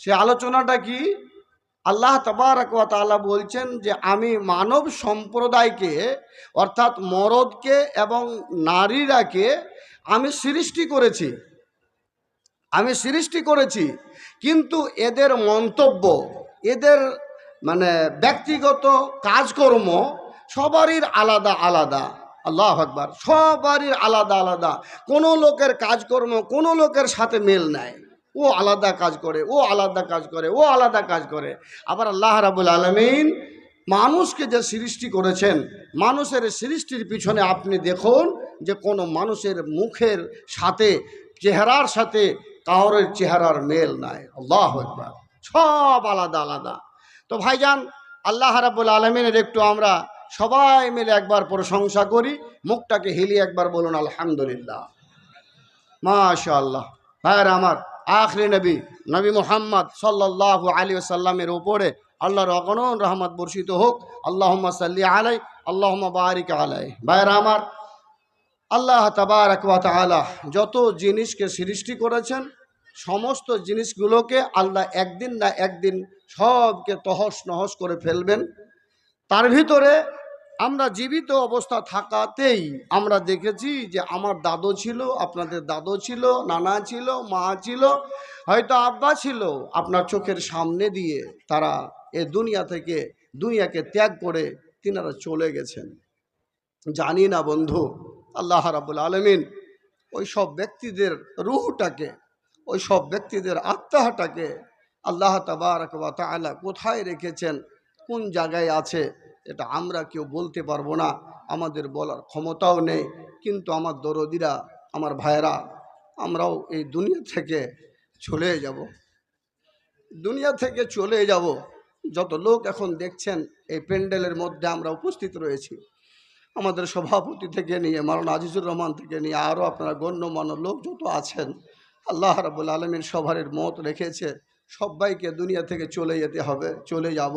সে আলোচনাটা কি? আল্লাহ তালা বলছেন যে, আমি মানব সম্প্রদায়কে, অর্থাৎ মরদকে এবং নারীরাকে আমি সৃষ্টি করেছি। আমি সৃষ্টি করেছি, কিন্তু এদের মন্তব্য, এদের মানে ব্যক্তিগত কাজকর্ম সবারই আলাদা আলাদা। আল্লাহ আকবার, সবারই আলাদা আলাদা। কোনো লোকের কাজকর্ম, কোনো লোকের সাথে মেল নেয় ও আলাদা কাজ করে, ও আলাদা কাজ করে, ও আলাদা কাজ করে। আবার আল্লাহ রাবুল আলমিন মানুষকে যে সৃষ্টি করেছেন, মানুষের সৃষ্টির পিছনে আপনি দেখুন যে কোনো মানুষের মুখের সাথে, চেহারার সাথে কাউরের চেহারার মেল নাই। আল্লাহ একবার সব আলাদা আলাদা। তো ভাইজান, আল্লাহ রাবুল আলমিনের একটু আমরা সবাই মিলে একবার প্রশংসা করি, মুখটাকে হিলিয়ে একবার বলুন, আলহামদুলিল্লাহ। মাশা আল্লাহ ভাইয়ের আমার আখরি নবী নবী মোহাম্মদ সাল্লাহ আলী সাল্লামের ওপরে আল্লাহর অগণন রহমত বর্ষিত হোক। আল্লাহ সাল্লি আলাই আল্লাহ বারিক আলাই ভাইয়ের আমার, আল্লাহ তাবারক ওয়া তাআলা যত জিনিসকে সৃষ্টি করেছেন, সমস্ত জিনিসগুলোকে আল্লাহ একদিন না একদিন সবকে তহস নহস করে ফেলবেন। তার ভিতরে আমরা জীবিত অবস্থা থাকাতেই আমরা দেখেছি যে আমার দাদু ছিল, আপনাদের দাদু ছিল, নানা ছিল, মা ছিল, হয়তো আব্বা ছিল আপনার চোখের সামনে দিয়ে তারা এ দুনিয়া থেকে, দুনিয়াকে ত্যাগ করে তিনারা চলে গেছেন। জানি না বন্ধু, আল্লাহ রাবুল আলমিন ওই সব ব্যক্তিদের রুহটাকে, ওই সব ব্যক্তিদের আত্মাটাকে আল্লাহ তাবারক ওয়া তাআলা কোথায় রেখেছেন, কোন জায়গায় আছে এটা আমরা কেউ বলতে পারব না, আমাদের বলার ক্ষমতাও নেই, কিন্তু আমার দরদিরা, আমার ভাইয়েরা, আমরাও এই দুনিয়া থেকে চলে যাব। দুনিয়া থেকে চলে যাব। যত লোক এখন দেখছেন, এই প্যান্ডেলের মধ্যে আমরা উপস্থিত রয়েছি। আমাদের সভাপতি থেকে নিয়ে মারানা আজিজুর রহমান থেকে নিয়ে, আরও আপনারা গণ্যমান্য লোক যত আছেন, আল্লাহ রাবুল আলমীর সভারের মত রেখেছে, সবাইকে দুনিয়া থেকে চলে যেতে হবে, চলে যাব।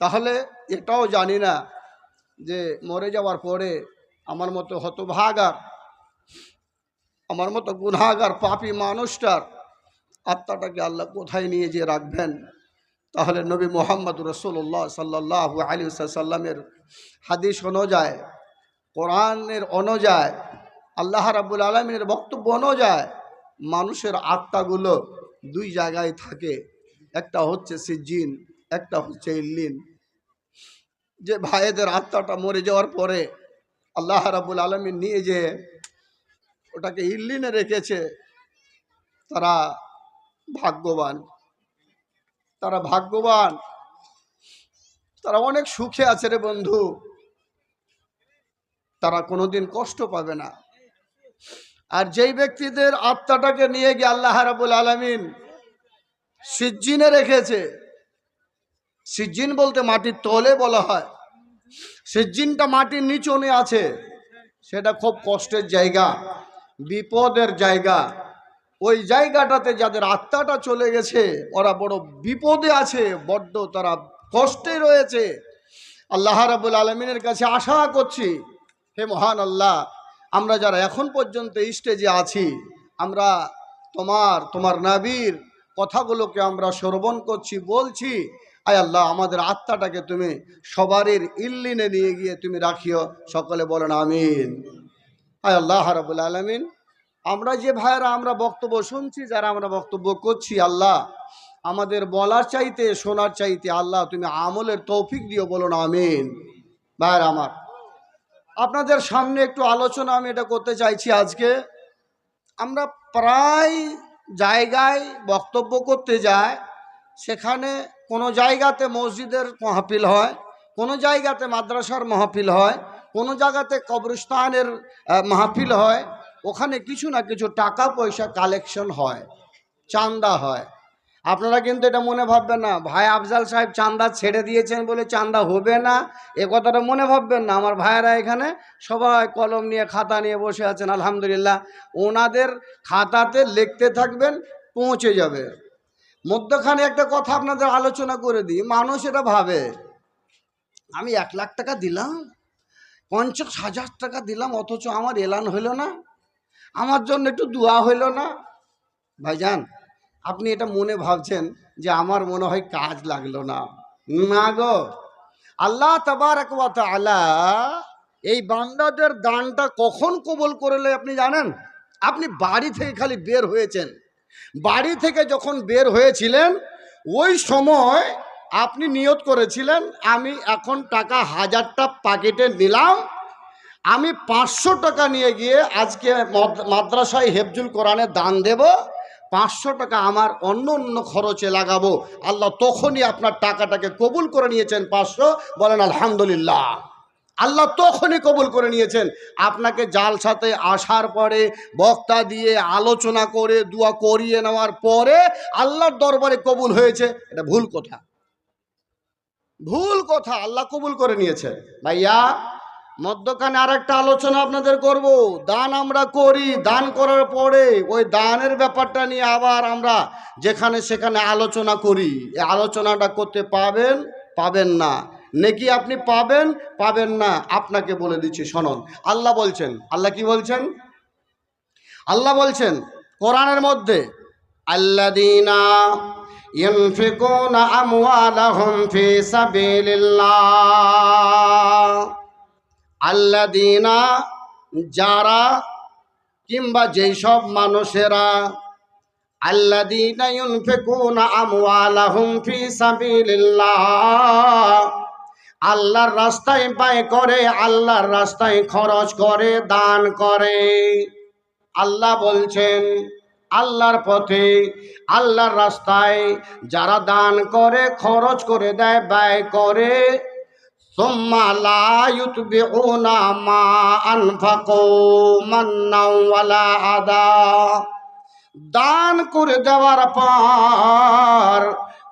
তাহলে এটাও জানি না যে মরে যাওয়ার পরে আমার মতো হতভাগার, আমার মতো গুনাগার পাপি মানুষটার আত্মাটাকে আল্লাহ কোথায় নিয়ে যেয়ে রাখবেন? তাহলে নবী মোহাম্মদ রসুল্লাহ সাল্লাহ আলী সাল্লামের হাদিস অনুযায়ী, কোরআনের অনুযায়ী, আল্লাহ রাবুল আলমিনের বক্তব্য অনুযায়ী মানুষের আত্মাগুলো দুই জায়গায় থাকে। একটা হচ্ছে সিজিন একটা হচ্ছে ইল্লিন যে ভাইদের আত্মাটা মরে যাওয়ার পরে আল্লাহ রাবুল আলমিন নিয়ে যে ওটাকে ইল্লিনে রেখেছে। তারা ভাগ্যবান। তারা ভাগ্যবান। তারা অনেক সুখে আছে রে বন্ধু। তারা কোনোদিন কষ্ট পাবে না। আর যেই ব্যক্তিদের আত্মাটাকে নিয়ে গিয়ে আল্লাহ রাবুল আলমিন সিজ্জিনে রেখেছে সিজ্জিন বলতে মাটির তলে বলা হয়। সিজ্জিনটা মাটির নিচনে আছে। সেটা খুব কষ্টের জায়গা, বিপদের জায়গা। ওই জায়গাটাতে যাদের আত্মাটা চলে গেছে, ওরা বড় বিপদে আছে, বড্ড তারা কষ্টে রয়েছে। আল্লাহ রাবুল আলমিনের কাছে আশা করছি, হে মহান আল্লাহ, আমরা যারা এখন পর্যন্ত স্টেজে আছি, আমরা তোমার তোমার নাবির কথাগুলোকে আমরা শ্রবণ করছি, বলছি আয় আল্লাহ, আমাদের আত্মাটাকে তুমি সবারের ইল্লিনে নিয়ে গিয়ে তুমি রাখিও। সকলে বলেন, আমিন। আয় আল্লাহ রাবুল আলমিন। আমরা যে ভাইয়েরা, আমরা বক্তব্য শুনছি, যারা আমরা বক্তব্য করছি, আল্লাহ, আমাদের বলার চাইতে, শোনার চাইতে, আল্লাহ, তুমি আমলের তৌফিক দিও বলো না আমিন। ভাইয়েরা আমার, আপনাদের সামনে একটু আলোচনা আমি এটা করতে চাইছি আজকে। আমরা প্রায় জায়গায় বক্তব্য করতে যাই, সেখানে কোনো জায়গাতে মসজিদের মাহফিল হয়, কোনো জায়গাতে মাদ্রাসার মাহফিল হয়, কোনো জায়গাতে কবরস্থানের মাহফিল হয়, ওখানে কিছু না কিছু টাকা পয়সা কালেকশন হয় চান্দা হয়। আপনারা কিন্তু এটা মনে ভাববেন না, ভাই আফজাল সাহেব চান্দা ছেড়ে দিয়েছেন বলে চান্দা হবে না, এ কথাটা মনে ভাববেন না। আমার ভাইয়েরা এখানে সবাই কলম নিয়ে, খাতা নিয়ে বসে আছেন, আলহামদুলিল্লাহ। ওনাদের খাতাতে লিখতে থাকবেন, পৌঁছে যাবে। মধ্যখানে একটা কথা আপনাদের আলোচনা করে দিই। মানুষ এটা ভাবে, আমি এক লাখ টাকা দিলাম, পঞ্চাশ হাজার টাকা দিলাম, অথচ আমার এলান হইল না, আমার জন্য একটু দোয়া হইল না। ভাইজান, আপনি এটা মনে ভাবছেন যে আমার মনে হয় কাজ লাগল না। না গো, আল্লাহ তাবারাক ওয়া তাআলা এই বান্দাদের দানটা কখন কবুল করলে আপনি জানেন? আপনি বাড়ি থেকে খালি বের হয়েছেন। বাড়ি থেকে যখন বের হয়েছিলেন, ওই সময় আপনি নিয়ত করেছিলেন, আমি এখন টাকা হাজারটা প্যাকেটে নিলাম আমি পাঁচশো টাকা নিয়ে গিয়ে আজকে মদ- মাদ্রাসায় হেফজুল কোরআনে দান দেব, পাঁচশো টাকা আমার অন্য অন্য খরচে লাগাবো। আল্লাহ তখনই আপনার টাকাটাকে কবুল করে নিয়েছেন পাঁচশো, বলেন আলহামদুলিল্লাহ। আল্লাহ তখনই কবুল করে নিয়েছেন। আপনাকে জালসাতে আসার পরে বক্তা দিয়ে আলোচনা করে, দোয়া করিয়ে নেওয়ার পরে আল্লাহর দরবারে কবুল হয়েছে। এটা ভুল কথা। ভুল কথা। আল্লাহ কবুল করে নিয়েছে। ভাইয়া, মধ্যখানে আর একটা আলোচনা আপনাদের করব। দান আমরা করি, দান করার পরে ওই দানের ব্যাপারটা নিয়ে আবার আমরা যেখানে সেখানে আলোচনা করি। এই আলোচনাটা করতে পাবেন পাবেন না। নেকি আপনি পাবেন পাবেন না আপনাকে বলে দিচ্ছি শোনন আল্লাহ বলছেন আল্লাহ কি বলছেন আল্লাহ বলছেন কোরআনের মধ্যে আল্লাদিনা ينفقون أموالهم في سبيل الله আল্লাদিনা যারা কিংবা যেই সব মানুষেরা আল্লাদিনা ইউনফিকুনা আমওয়ালাহুম ফি সাবিলিল্লাহ আল্লাহর রাস্তায় ব্যয় করে, আল্লাহর রাস্তায় খরচ করে, দান করে। আল্লাহ বলছেন, আল্লাহর পথে, আল্লাহর রাস্তায় যারা দান করে, খরচ করে দেয়, ব্যয় করে দান করে দেওয়ার পর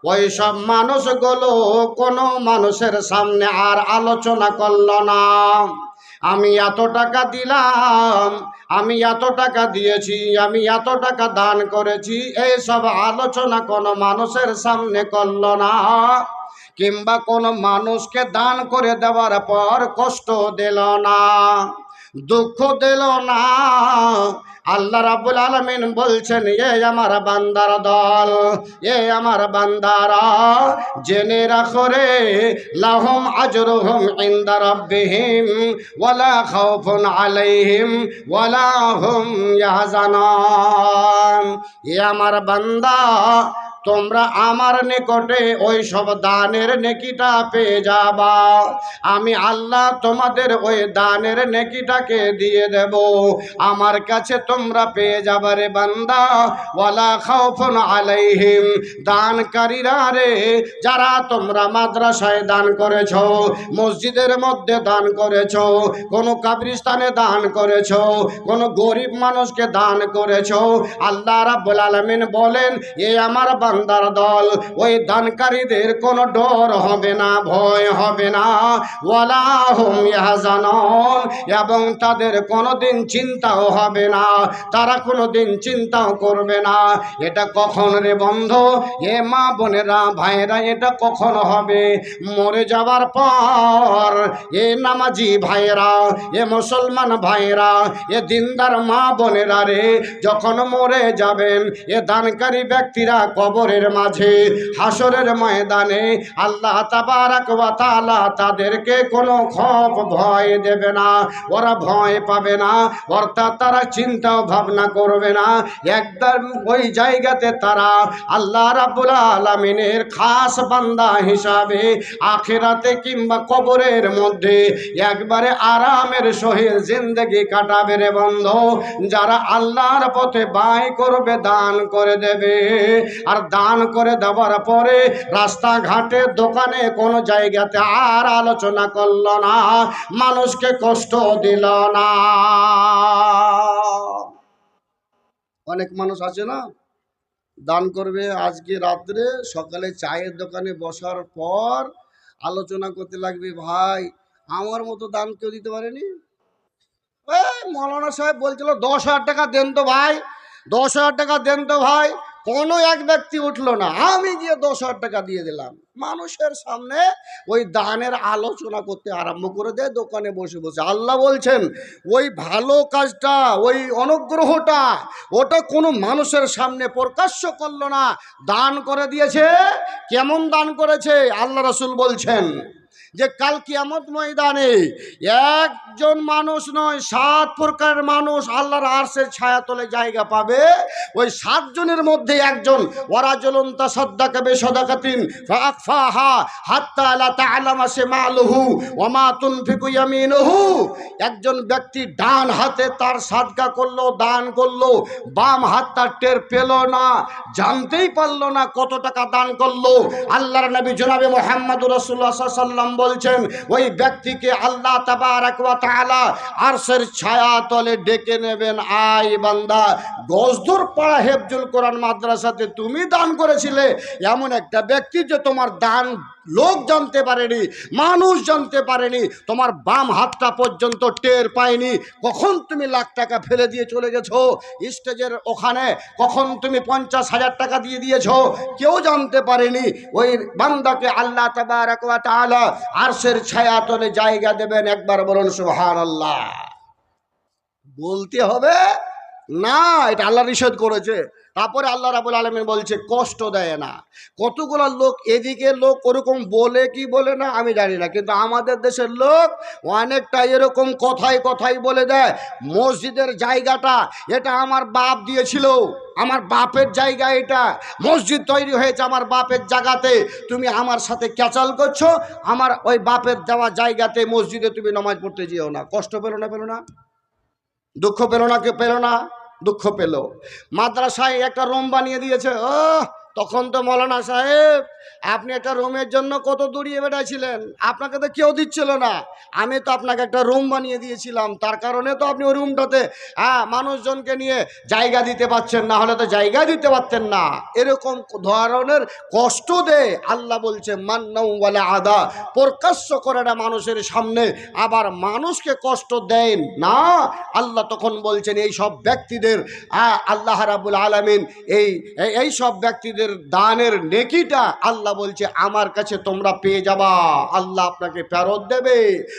ওই সব মানুষগুলো কোনো মানুষের সামনে আর আলোচনা করল না। আমি এত টাকা দিলাম, আমি এত টাকা দিয়েছি, আমি এত টাকা দান করেছি এই সব আলোচনা কোনো মানুষের সামনে করল না। কিংবা কোনো মানুষকে দান করে দেওয়ার পর কষ্ট দিল না, দুঃখ দিল না আল্লাহ রাবুল আলমিন বলছেন, এ আমার বান্দার দল, এ আমার বান্দারা, জেনে রাখো রে, লাহম আজরুহুম ইনদা রাব্বিহিম, ওয়ালা খাউফুন আলাইহিম, ওয়ালা হুম ইয়াহজানান। এ আমার বান্দা তোমরা আমার নিকটে ওই সব দানের নেকিটা পেয়ে যাবা। আমি আল্লাহ তোমাদের ওই দানের নেকিটাকে দিয়ে দেব। আমার কাছে তোমরা পেয়ে যাবা রে বান্দা। ওয়ালা খাউফুন আলাইহিম। দানকারীরা রে, যারা তোমরা মাদ্রাসায় দান করেছ, মসজিদের মধ্যে দান করেছ, কোন কাবরিস্তানে দান করেছ, কোন গরিব মানুষকে দান করেছ, আল্লাহ রাব্বুল আলামিন বলেন, এ আমার বান্দার দল, ওই দানকারীদের কোনো ডর হবে না, ভয় হবে না। ওয়ালা এবং তাদের কোনোদিন চিন্তাও হবে না, তারা কোনোদিন চিন্তাও করবে না। এটা কখন রে বন্ধ? এ মা বোনেরা ভাইরা এটা কখন হবে? মরে যাবার পর এ নামাজি ভাইরা এ মুসলমান ভাইরা এ দিনদার মা বোনেরা রে, যখন মরে যাবেন, এ দানকারী ব্যক্তিরা কবরের মাঝে, হাসরের ময়দানে আল্লাহ তাবারাক ওয়া তাদেরকে কোনো খপ ভয় দেবে না, ওরা ভয় পাবে না, অর্থাৎ তারা চিন্তাও ভাবনা করবে না। একদম ওই জায়গাতে তারা আল্লাহ রাব্বুল আলামিনের খাস বান্দা হিসাবে আখেরাতে কিংবা কবরের মধ্যে একবারে আরামের সহিত জিন্দগি কাটাবে রে বন্ধ। যারা আল্লাহর পথে বাই করবে, দান করে দেবে। আর দান করে দেওয়ার পরে রাস্তাঘাটে, দোকানে কোনো জায়গাতে আর আলোচনা করল না, মানুষকে কষ্ট দিল না। অনেক মানুষ আছে না? দান করবে আজকে রাত্রে, সকালে চায়ের দোকানে বসার পর আলোচনা করতে লাগবে, ভাই, আমার মতো দান কেউ দিতে পারেনি? মৌলানা সাহেব বলছিল, দশ হাজার টাকা দেন তো ভাই, দশ হাজার টাকা দেন তো ভাই। কোনো এক ব্যক্তি উঠল না। আমি গিয়ে দশ হাজার টাকা দিয়ে দিলাম। মানুষের সামনে ওই দানের আলোচনা করতে আরম্ভ করে দেয়, দোকানে বসে বসে। আল্লাহ বলছেন, ওই ভালো কাজটা, ওই অনুগ্রহটা, ওটা কোনো মানুষের সামনে প্রকাশ্য করল না। দান করে দিয়েছে, কেমন দান করেছে? আল্লাহ রসুল বলছেন যে কাল কিয়ামত ময়দানে একজন মানুষ নয়, সাত প্রকারের মানুষ আল্লাহর আরশের ছায়া তলে জায়গা পাবে। ওই সাতজনের মধ্যে একজন ওরা জ্বলন্তা সদ্দাকে বেসদাকাতিন ফাহা হাত্তা লা তাআলামা শিমালুহু ওয়া মা তুনফিকু ইয়ামিনুহু। একজন ব্যক্তি ডান হাতে তার সাদকা করল, দান করল, বাম হাত তার টের পেল না, জানতেই পারল না কত টাকা দান করল। আল্লাহর নবী জনাবে মোহাম্মদ রসুল্লাহ সাল্লাম বলছেন, ওই ব্যক্তিকে আল্লাহ তাবারাক ওয়া তাআলা আরশের ছায়া তলে ডেকে নেবেন। আই বান্দা, গজদুর পাড়া হেফজুল কোরআন মাদ্রাসাতে তুমি দান করেছিলে। এমন একটা ব্যক্তি যে তোমার দান লোক জানতে পারেনি, মানুষ জানতে পারেনি, তোমার বাম হাতটা পর্যন্ত টের পায়নি। কখন তুমি লাখ টাকা ফেলে দিয়ে চলে গেছো? স্টেজের ওখানে কখন তুমি পঞ্চাশ হাজার টাকা দিয়ে দিয়েছ? কেউ জানতে পারেনি। ওই বান্দাকে আল্লাহ তাআলা আরশের ছায়া তলে জায়গা দেবেন। একবার বলুন সুহান আল্লাহ বলতে হবে, না, এটা আল্লাহ নিষেধ করেছে। তারপরে আল্লাহ রাবুল আলমিন বলছে, কষ্ট দেয় না। কতগুলো লোক এদিকে লোক ওরকম বলে কি বলে না, আমি জানি না। কিন্তু আমাদের দেশের লোক অনেকটা এরকম কথাই কথাই বলে দেয়, মসজিদের জায়গাটা, এটা আমার বাপ দিয়েছিল, আমার বাপের জায়গা এটা, মসজিদ তৈরি হয়েছে আমার বাপের জায়গাতে, তুমি আমার সাথে ক্যাচাল করছ, আমার ওই বাপের দেওয়া জায়গাতে, মসজিদে তুমি নমাজ পড়তে যেও না। কষ্ট পেল না পেল না? দুঃখ পেল না, কে পেল না? দুঃখ পেল। মাদ্রাসায় একটা রুম বানিয়ে দিয়েছে ও তখন তো মৌলানা সাহেব, আপনি একটা রুমের জন্য কত দূরিয়ে বেড়াইছিলেন? আপনাকে তো কেউ দিচ্ছিল না। আমি তো আপনাকে একটা রুম বানিয়ে দিয়েছিলাম। তার কারণে তো আপনি ওই রুমটাতে হ্যাঁ মানুষজনকে নিয়ে জায়গা দিতে পারছেন না, হলে তো জায়গা দিতে পারতেন না। এরকম ধরনের কষ্ট দে, আল্লাহ বলছে, মান্নাউ বলে আদা। প্রকাশ্য করে না মানুষের সামনে আবার মানুষকে কষ্ট দেন না। আল্লাহ তখন বলছেন, এই সব ব্যক্তিদের আল্লাহ রাবুল আলমিন, এই- এই সব ব্যক্তিদের দানের নেকিটা আল্লাহ বলছে, আমার কাছে তোমরা পেয়ে যাবা। আল্লাহ আপনাকে ফেরত দেবে।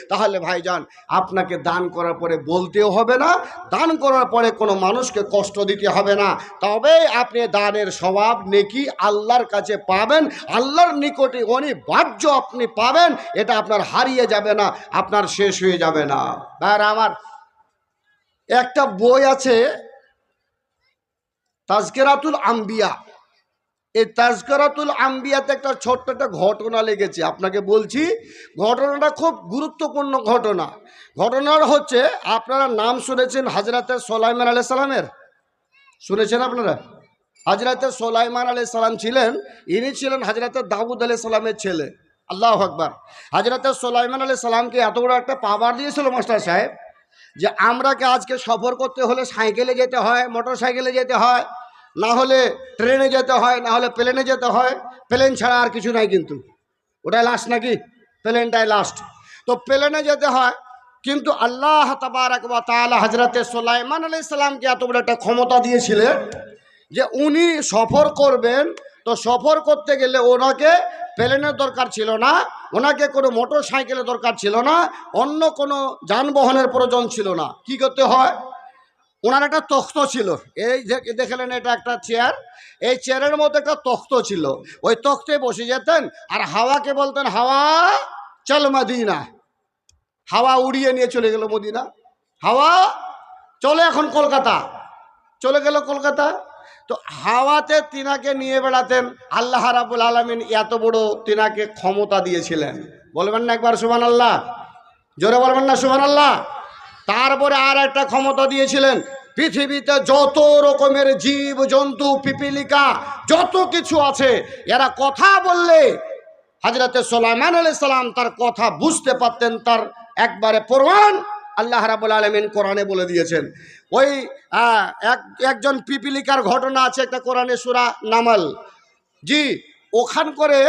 তাহলে ভাইজান, আপনাকে দান করার পরে বলতেও হবে না, দান করার পরে কোনো মানুষকে কষ্ট দিতে হবে না। তবে আপনি দানের স্বভাব নেকি আল্লাহর কাছে পাবেন, আল্লাহর নিকটে অনিবার্য আপনি পাবেন, এটা আপনার হারিয়ে যাবে না, আপনার শেষ হয়ে যাবে না। আর আমার একটা বই আছে, তাজকেরাতুল আম্বিয়া। এই তাজকরাতুল আম্বিয়াতে একটা ছোট্ট একটা ঘটনা লেগেছে। আপনাকে বলছি, ঘটনাটা খুব গুরুত্বপূর্ণ ঘটনা। ঘটনাটা হচ্ছে, আপনারা নাম শুনেছেন হাজরাতে সোলাইমান আলাই সালামের? শুনেছেন আপনারা? হাজরাতে সোলাইমান আলাই সালাম ছিলেন, ইনি ছিলেন হাজরাতে দাউদ আলাই সালামের ছেলে। আল্লাহ আকবার। হাজরাতে সোলাইমান আলাই সালামকে এত বড় একটা পাওয়ার দিয়েছিল মাস্টার সাহেব, যে আমরাকে আজকে সফর করতে হলে সাইকেলে যেতে হয় মোটর সাইকেলে যেতে হয় না হলে ট্রেনে যেতে হয়, না হলে প্লেনে যেতে হয়, প্লেন ছাড়া আর কিছু নাই কিন্তু। ওটাই লাস্ট নাকি? প্লেনটাই লাস্ট তো প্লেনে যেতে হয়, কিন্তু আল্লাহ তাবারাক ওয়া তাআলা হজরতে সোলাইমান আলাইহিস সালামকে এত বড় একটা ক্ষমতা দিয়েছিলেন যে উনি সফর করবেন, তো সফর করতে গেলে ওনাকে প্লেনের দরকার ছিল না, ওনাকে কোনো মোটর সাইকেলের দরকার ছিল না, অন্য কোনো যানবাহনের প্রয়োজন ছিল না। কি করতে হয়? ওনার একটা তখ্ত ছিল। এই দেখলেন এটা একটা চেয়ার এই চেয়ারের মধ্যে একটা তখ্ত ছিল। ওই তখ্তে বসে যেতেন আর হাওয়াকে বলতেন, হাওয়া, চল মদিনা। হাওয়া উড়িয়ে নিয়ে চলে গেল মদিনা। হাওয়া, চলে এখন কলকাতা। চলে গেল কলকাতা। তো হাওয়াতে তিনাকে নিয়ে বেড়াতেন। আল্লাহ রাবুল আলমিন এত বড় তিনাকে ক্ষমতা দিয়েছিলেন। বলবেন না একবার সুবান আল্লাহ জোরে বলবেন না সুবান আল্লাহ তারপরে আর একটা ক্ষমতা দিয়েছিলেন। পৃথিবীতে যত রকমের জীব, জন্তু, পিপিলিকা, যত কিছু আছে, এরা কথা বললে হাজরতে সোলাইমান আলাই সালাম তার কথা বুঝতে পারতেন, তার একবারে প্রমাণ আল্লাহ রাবুল আলমিন কোরআনে বলে দিয়েছেন। ওই এক, একজন পিপিলিকার ঘটনা আছে একটা কোরআনে সুরা নামাল। জি, ওখান করে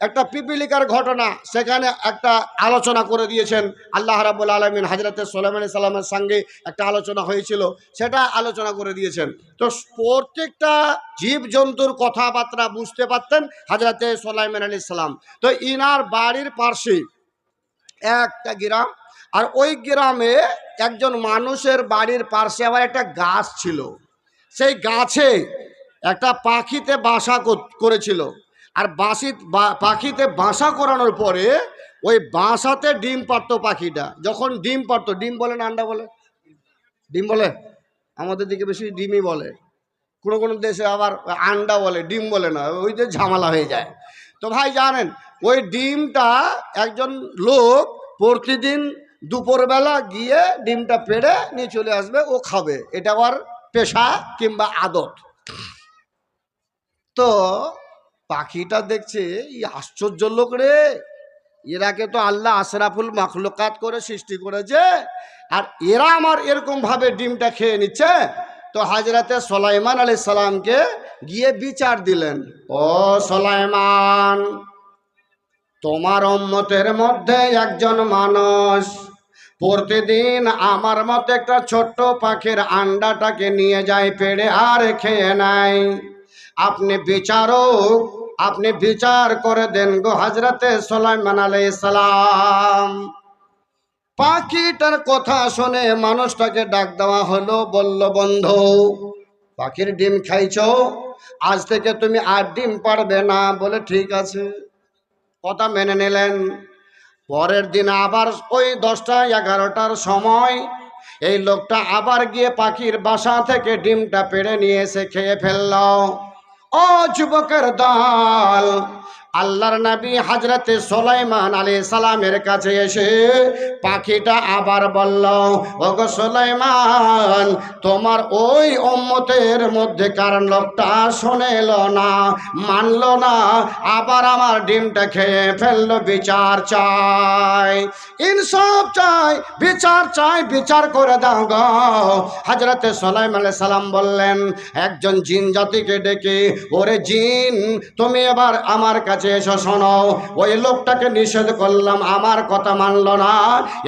একটা পিপিলিকার ঘটনা, সেখানে একটা আলোচনা করে দিয়েছেন আল্লাহ রাবুল আলমিন হাজরতে সোলাইমান আলী সাল্লামের সঙ্গে একটা আলোচনা হয়েছিল, সেটা আলোচনা করে দিয়েছেন। তো প্রত্যেকটা জীবজন্তুর কথাবার্তা বুঝতে পারতেন হাজরতে সোলাইমান আলী সাল্লাম তো ইনার বাড়ির পার্শ্বে একটা গ্রাম, আর ওই গ্রামে একজন মানুষের বাড়ির পার্শ্বে আবার একটা গাছ ছিল। সেই গাছে একটা পাখিতে বাসা কর- করেছিল। আর বাসি বা- পাখিতে বাসা করানোর পরে ওই বাসাতে ডিম পারতো পাখিটা। যখন ডিম পারতো ডিম বলে না আন্ডা বলে? ডিম বলে? আমাদের দিকে বেশি ডিমই বলে। কোনো কোনো দেশে আবার আন্ডা বলে, ডিম বলে না, ওই যে ঝামেলা হয়ে যায়। তো ভাই জানেন, ওই ডিমটা একজন লোক প্রতিদিন দুপুরবেলা গিয়ে ডিমটা পেড়ে নিয়ে চলে আসবে, ও খাবে। এটা আবার পেশা কিংবা আদত। তো পাখিটা দেখছে, এই আশ্চর্য লোক রে! এরাকে তো আল্লাহ আশরাফুল মাখলুকাত করে সৃষ্টি করেছে, আর এরা আমার এরকম ভাবে ডিমটা খেয়ে নিচ্ছে। তো হাজরাতে সোলাইমান আলী সালামকে গিয়ে বিচার দিলেন, ও সোলাইমান, তোমার উম্মতের মধ্যে একজন মানুষ প্রতিদিন আমার মতো একটা ছোট্ট পাখির আন্ডাটাকে নিয়ে যায়, পেড়ে আর খেয়ে নেয়। আপনি বিচারক, আপনি বিচার করে দেন গো হাজরতে সোলাইমান আলাইহিস সালাম। পাখিটার কথা শুনে মানুষটাকে ডাক দেওয়া হলো, বলল, বন্ধু, পাখির ডিম খাইছ? আজ থেকে তুমি আর ডিম পারবে না। বলে, ঠিক আছে। কথা মেনে নিলেন। পরের দিন আবার ওই দশটা, এগারোটার সময় এই লোকটা আবার গিয়ে পাখির বাসা থেকে ডিমটা পেড়ে নিয়ে এসে খেয়ে ফেলল। ও যুবকের দল আল্লাহর নবী হাজরতে সোলাইমান আলী সালামের কাছে এসে পাখিটা আবার বলল, ওগো সোলাইমান, তোমার ওই উম্মতের মধ্যে কারণ লোকটা শোনেল না, মানল না, আবার আমার ডিমটা খেয়ে ফেলল, বিচার চাই, ইনসাফ চাই, বিচার চাই, বিচার করে দাও গো। হাজরতে সোলাইম আলাইহিস সালাম বললেন, একজন জিন জাতিকে ডেকে, ওরে জিন, তুমি এবার আমার কাছে এসো শোনো ওই লোকটাকে নিষেধ করলাম, আমার কথা মানলো না।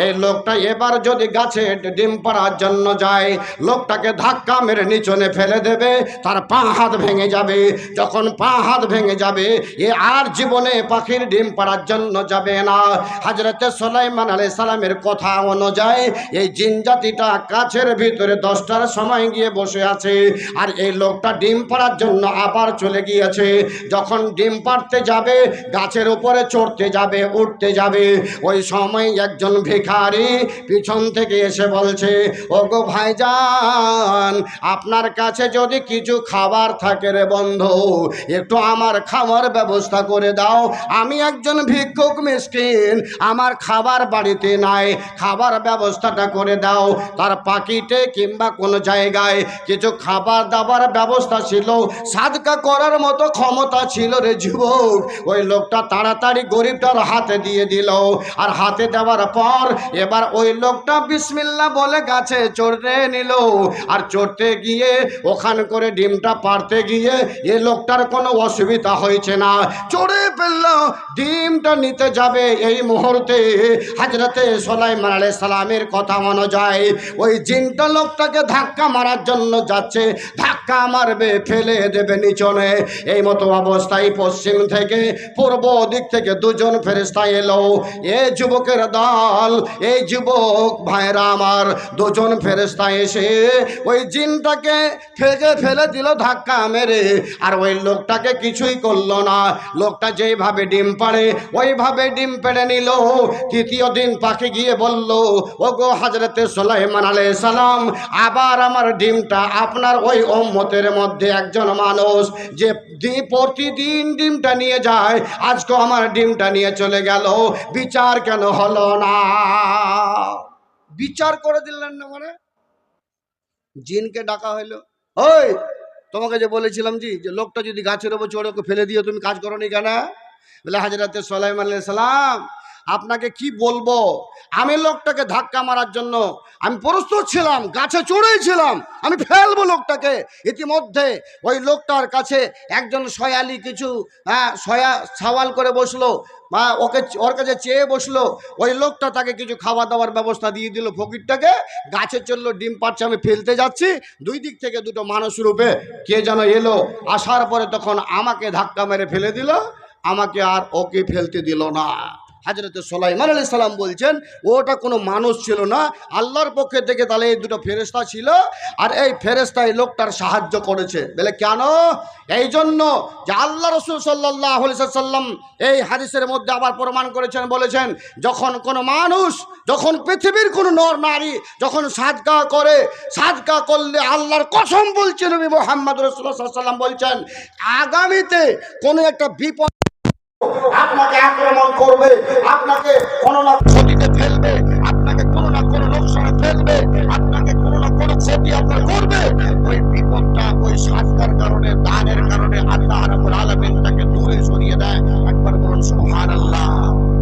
এই লোকটা এবার যদি গাছে ডিম পাড়ার জন্য যায়, লোকটাকে ধাক্কা মেরে নিচনে ফেলে দেবে, তার পা হাত ভেঙে যাবে। যখন পা হাত ভেঙে যাবে, এ আর জীবনে পাখির ডিম পাড়ার জন্য যাবে না। হাজরতে সোলাইমান আলাই সালামের কথা অনুযায়ী, এই জিন জাতিটা কাছের ভিতরে দশটার সময় গিয়ে বসে আছে, আর এই লোকটা ডিম পাড়ার জন্য আবার চলে গিয়েছে। যখন ডিম পাড়তে যাবে গাছের উপরে চড়তে যাবে, উঠতে যাবে। ওই সময় একজন ভিখারি পিছন থেকে এসে বলছে, ওগো ভাইজান, আপনার কাছে যদি কিছু খাবার থাকে রে বন্ধু, একটু আমার খাবার ব্যবস্থা করে দাও। আমি একজন ভিক্ষুক মিসকিন, আমার খাবার বাড়িতে নাই, খাবার ব্যবস্থাটা করে দাও। তার পাকিটে কিংবা কোনো জায়গায় কিছু খাবার দাবার ব্যবস্থা ছিল, সাদকা করার মতো ক্ষমতা ছিল রে যুবক। ওই লোকটা তাড়াতাড়ি গরিবটার হাতে দিয়ে দিল। আর হাতে দেওয়ার পর এবার ওই লোকটা বিসমিল্লা বলে গাছে চড়তে নিল। আর চড়তে গিয়ে ওখান করে ডিমটা পারতে গিয়ে এ লোকটার কোনো অসুবিধা হয়েছে না। চড়ে ফেলল, ডিমটা নিতে যাবে এই মুহূর্তে। হাজরতে সোলাইমান আলাই সালামের কথা অনুযায়ী ওই জিনটা লোকটাকে ধাক্কা মারার জন্য যাচ্ছে। ধাক্কা মারবে, ফেলে দেবে নিচনে। এই মতো অবস্থায় পশ্চিম থেকে পূর্ব দিক থেকে দুজন ফেরেস্তা এলো। এ যুবকের দল এই যুবক ভাইরা আমার। দুজন ফেরেস্তা এসে ওই জিনটাকে ফেজে ফেলে দিল, ধাক্কা মেরে। আর ওই লোকটাকে কিছুই করল না। লোকটা যেইভাবে ডিম পাড়ে, ওইভাবে ডিম পেড়ে নিল। তৃতীয় দিন পাখি গিয়ে বলল ও গো হাজরতে সোলাইমান আলাই সালাম, আবার আমার ডিমটা আপনার ওই ওম্মতের মধ্যে একজন মানুষ যে প্রতিদিন ডিমটা নিয়ে যায়, আজকে আমার ডিমটা নিয়ে চলে গেল। বিচার কেন হলো না? বিচার করে দিলেন না মানে? জিনকে ডাকা হইল। ওই, তোমাকে যে বলেছিলাম জি, যে লোকটা যদি গাছের ওপর চড়ে ফেলে দিয়ে তুমি কাজ করো নি কেন? বলে হাজরাতে সালাইম আল্লাহ সালাম আপনাকে কি বলব? আমি লোকটাকে ধাক্কা মারার জন্য আমি প্রস্তুত ছিলাম, গাছে চড়েই ছিলাম, আমি ফেলব লোকটাকে। ইতিমধ্যে ওই লোকটার কাছে একজন সয়ালি কিছু হ্যাঁ সয়া, সওয়াল করে বসল বা ওকে ওর কাছে চেয়ে বসল, ওই লোকটা তাকে কিছু খাওয়া দাওয়ার ব্যবস্থা দিয়ে দিল ফকিরটাকে, গাছে চলল ডিম পাচ্ছে আমি ফেলতে যাচ্ছি, দুই দিক থেকে দুটো মানুষ রূপে কে যেন এলো, আসার পরে তখন আমাকে ধাক্কা মেরে ফেলে দিল, আমাকে আর ওকে ফেলতে দিল না। হাজরতে সোলাইমান আলি সাল্লাম বলছেন, ওটা কোনো মানুষ ছিল না, আল্লাহর পক্ষে থেকে তাহলে এই দুটো ফেরেস্তা ছিল, আর এই ফেরেস্তা এই লোকটার সাহায্য করেছে। বলে, কেন? এই জন্য যে আল্লাহ রসুল সাল্লাহ সাল্লাম এই হাদিসের মধ্যে আবার প্রমাণ করেছেন, বলেছেন, যখন কোনো মানুষ, যখন পৃথিবীর কোনো নর নারী যখন সাদকা করে সাদকা করলে আল্লাহর কসম বলছেন নবী মোহাম্মদ রসুল্লাহ সাল্লাম বলছেন, আগামীতে কোনো একটা বিপদ আপনাকে আক্রমণ করবে, আপনাকে কোনো না ক্ষতিতে ফেলবে, আপনাকে কোনো না কোনো লোকসানে ফেলবে, আপনাকে কোনো না কোনো ক্ষতি আপনার করবে। ওই বিপদটা, ওই সাজকার কারণে, দানের কারণে আল্লাহ রাবুল আলমিন তাকে দূরে সরিয়ে দেয়। একবার বলুন, সুবহানাল্লাহ।